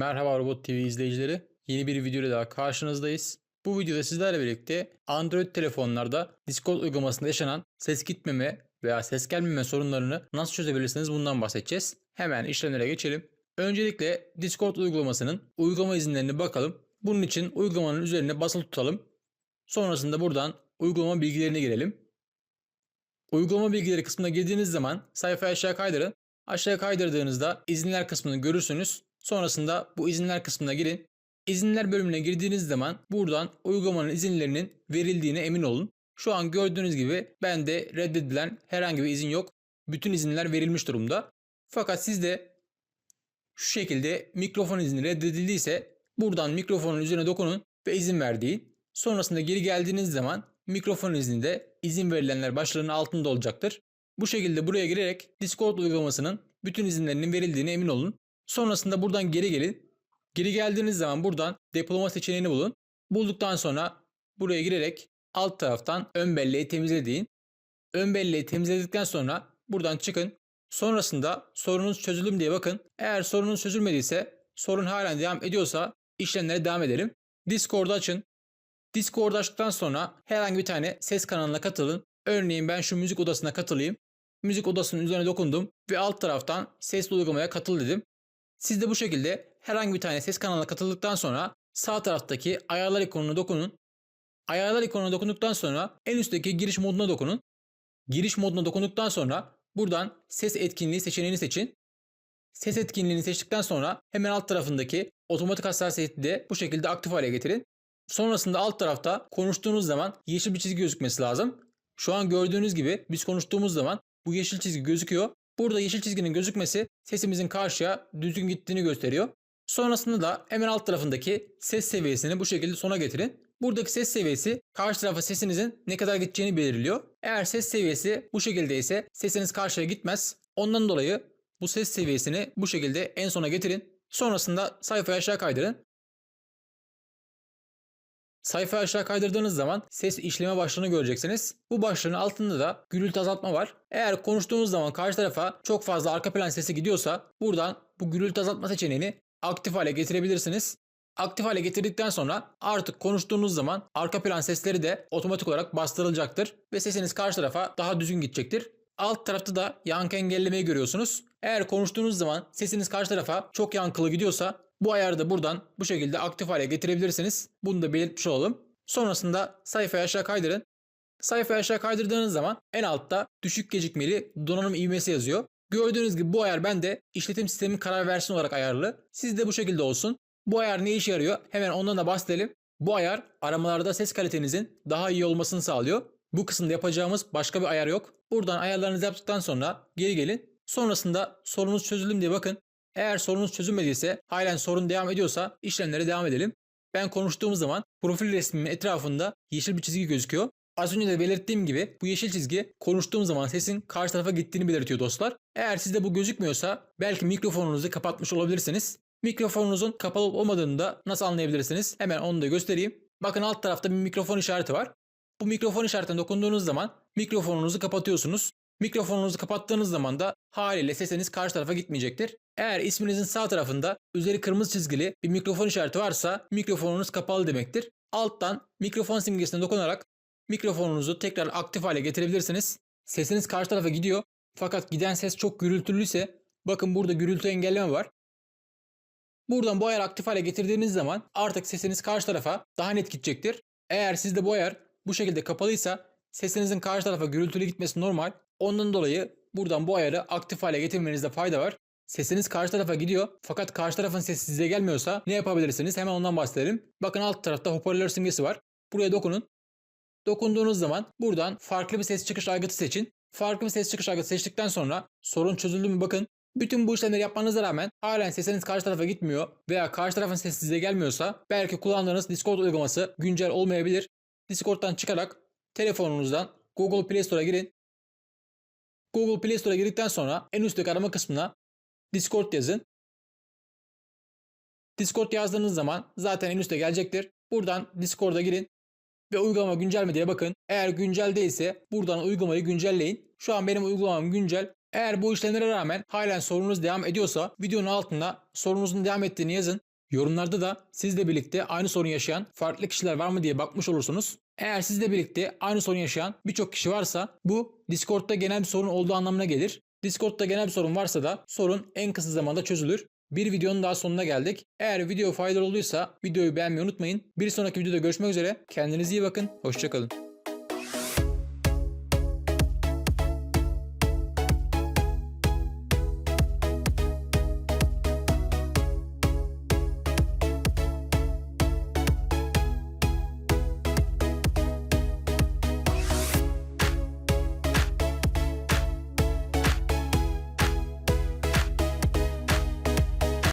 Merhaba Robot TV izleyicileri. Yeni bir videoyla daha karşınızdayız. Bu videoda sizlerle birlikte Android telefonlarda Discord uygulamasında yaşanan ses gitmeme veya ses gelmeme sorunlarını nasıl çözebilirsiniz bundan bahsedeceğiz. Hemen işlemlere geçelim. Öncelikle Discord uygulamasının uygulama izinlerine bakalım. Bunun için uygulamanın üzerine basılı tutalım. Sonrasında buradan uygulama bilgilerine girelim. Uygulama bilgileri kısmına girdiğiniz zaman sayfayı aşağı kaydırın. Aşağı kaydırdığınızda izinler kısmını görürsünüz. Sonrasında bu izinler kısmına girin. İzinler bölümüne girdiğiniz zaman buradan uygulamanın izinlerinin verildiğine emin olun. Şu an gördüğünüz gibi bende reddedilen herhangi bir izin yok. Bütün izinler verilmiş durumda. Fakat sizde şu şekilde mikrofon izni reddedildiyse buradan mikrofonun üzerine dokunun ve izin ver. Sonrasında geri geldiğiniz zaman mikrofon izni de izin verilenler başlığının altında olacaktır. Bu şekilde buraya girerek Discord uygulamasının bütün izinlerinin verildiğine emin olun. Sonrasında buradan geri gelin. Geri geldiğiniz zaman buradan depolama seçeneğini bulun. Bulduktan sonra buraya girerek alt taraftan ön belleği temizle deyin. Ön belleği temizledikten sonra buradan çıkın. Sonrasında sorunuz çözüldü mü diye bakın. Eğer sorunuz çözülmediyse sorun halen devam ediyorsa işlemlere devam edelim. Discord'u açın. Discord'u açtıktan sonra herhangi bir tane ses kanalına katılın. Örneğin ben şu müzik odasına katılayım. Müzik odasının üzerine dokundum ve alt taraftan sesli uygulamaya katıl dedim. Siz de bu şekilde herhangi bir tane ses kanalına katıldıktan sonra sağ taraftaki ayarlar ikonuna dokunun. Ayarlar ikonuna dokunduktan sonra en üstteki giriş moduna dokunun. Giriş moduna dokunduktan sonra buradan ses etkinliği seçeneğini seçin. Ses etkinliğini seçtikten sonra hemen alt tarafındaki otomatik hassasiyeti de bu şekilde aktif hale getirin. Sonrasında alt tarafta konuştuğunuz zaman yeşil bir çizgi gözükmesi lazım. Şu an gördüğünüz gibi biz konuştuğumuz zaman bu yeşil çizgi gözüküyor. Burada yeşil çizginin gözükmesi sesimizin karşıya düzgün gittiğini gösteriyor. Sonrasında da hemen alt tarafındaki ses seviyesini bu şekilde sona getirin. Buradaki ses seviyesi karşı tarafa sesinizin ne kadar gideceğini belirliyor. Eğer ses seviyesi bu şekilde ise sesiniz karşıya gitmez. Ondan dolayı bu ses seviyesini bu şekilde en sona getirin. Sonrasında sayfayı aşağı kaydırın. Sayfayı aşağı kaydırdığınız zaman ses işleme başlığını göreceksiniz. Bu başlığın altında da gürültü azaltma var. Eğer konuştuğunuz zaman karşı tarafa çok fazla arka plan sesi gidiyorsa buradan bu gürültü azaltma seçeneğini aktif hale getirebilirsiniz. Aktif hale getirdikten sonra artık konuştuğunuz zaman arka plan sesleri de otomatik olarak bastırılacaktır ve sesiniz karşı tarafa daha düzgün gidecektir. Alt tarafta da yankı engellemeyi görüyorsunuz. Eğer konuştuğunuz zaman sesiniz karşı tarafa çok yankılı gidiyorsa bu ayarı da buradan bu şekilde aktif hale getirebilirsiniz. Bunu da belirtmiş olalım. Sonrasında sayfayı aşağı kaydırın. Sayfayı aşağı kaydırdığınız zaman en altta düşük gecikmeli donanım ivmesi yazıyor. Gördüğünüz gibi bu ayar bende işletim sistemi karar versiyonu olarak ayarlı. Sizde bu şekilde olsun. Bu ayar ne işe yarıyor? Hemen ondan da bahsedelim. Bu ayar aramalarda ses kalitenizin daha iyi olmasını sağlıyor. Bu kısımda yapacağımız başka bir ayar yok. Buradan ayarlarınızı yaptıktan sonra geri gelin. Sonrasında sorunuz çözüldü diye bakın. Eğer sorunuz çözülmediyse, halen sorun devam ediyorsa işlemlere devam edelim. Ben konuştuğum zaman profil resmimin etrafında yeşil bir çizgi gözüküyor. Az önce de belirttiğim gibi bu yeşil çizgi konuştuğum zaman sesin karşı tarafa gittiğini belirtiyor dostlar. Eğer sizde bu gözükmüyorsa belki mikrofonunuzu kapatmış olabilirsiniz. Mikrofonunuzun kapalı olup olmadığını da nasıl anlayabilirsiniz? Hemen onu da göstereyim. Bakın alt tarafta bir mikrofon işareti var. Bu mikrofon işaretine dokunduğunuz zaman mikrofonunuzu kapatıyorsunuz. Mikrofonunuzu kapattığınız zaman da haliyle sesiniz karşı tarafa gitmeyecektir. Eğer isminizin sağ tarafında üzeri kırmızı çizgili bir mikrofon işareti varsa mikrofonunuz kapalı demektir. Alttan mikrofon simgesine dokunarak mikrofonunuzu tekrar aktif hale getirebilirsiniz. Sesiniz karşı tarafa gidiyor fakat giden ses çok gürültülüyse bakın burada gürültü engelleme var. Buradan bu ayarı aktif hale getirdiğiniz zaman artık sesiniz karşı tarafa daha net gidecektir. Eğer sizde bu ayar bu şekilde kapalıysa sesinizin karşı tarafa gürültülü gitmesi normal. Ondan dolayı buradan bu ayarı aktif hale getirmenizde fayda var. Sesiniz karşı tarafa gidiyor fakat karşı tarafın sesi size gelmiyorsa ne yapabilirsiniz? Hemen ondan bahsedelim. Bakın alt tarafta hoparlör simgesi var. Buraya dokunun. Dokunduğunuz zaman buradan farklı bir ses çıkış aygıtı seçin. Farklı bir ses çıkış aygıtı seçtikten sonra sorun çözüldü mü bakın. Bütün bu işlemleri yapmanıza rağmen halen sesiniz karşı tarafa gitmiyor veya karşı tarafın sesi size gelmiyorsa belki kullandığınız Discord uygulaması güncel olmayabilir. Discord'dan çıkarak telefonunuzdan Google Play Store'a girin. Google Play Store'a girdikten sonra en üstteki arama kısmına Discord yazın. Discord yazdığınız zaman zaten en üstte gelecektir. Buradan Discord'a girin ve uygulama güncel mi diye bakın. Eğer güncel değilse buradan uygulamayı güncelleyin. Şu an benim uygulamam güncel. Eğer bu işlemlere rağmen halen sorunuz devam ediyorsa videonun altına sorunuzun devam ettiğini yazın. Yorumlarda da sizle birlikte aynı sorun yaşayan farklı kişiler var mı diye bakmış olursunuz. Eğer sizle birlikte aynı sorun yaşayan birçok kişi varsa bu Discord'da genel bir sorun olduğu anlamına gelir. Discord'da genel bir sorun varsa da sorun en kısa zamanda çözülür. Bir videonun daha sonuna geldik. Eğer video faydalı olduysa videoyu beğenmeyi unutmayın. Bir sonraki videoda görüşmek üzere. Kendinize iyi bakın. Hoşçakalın.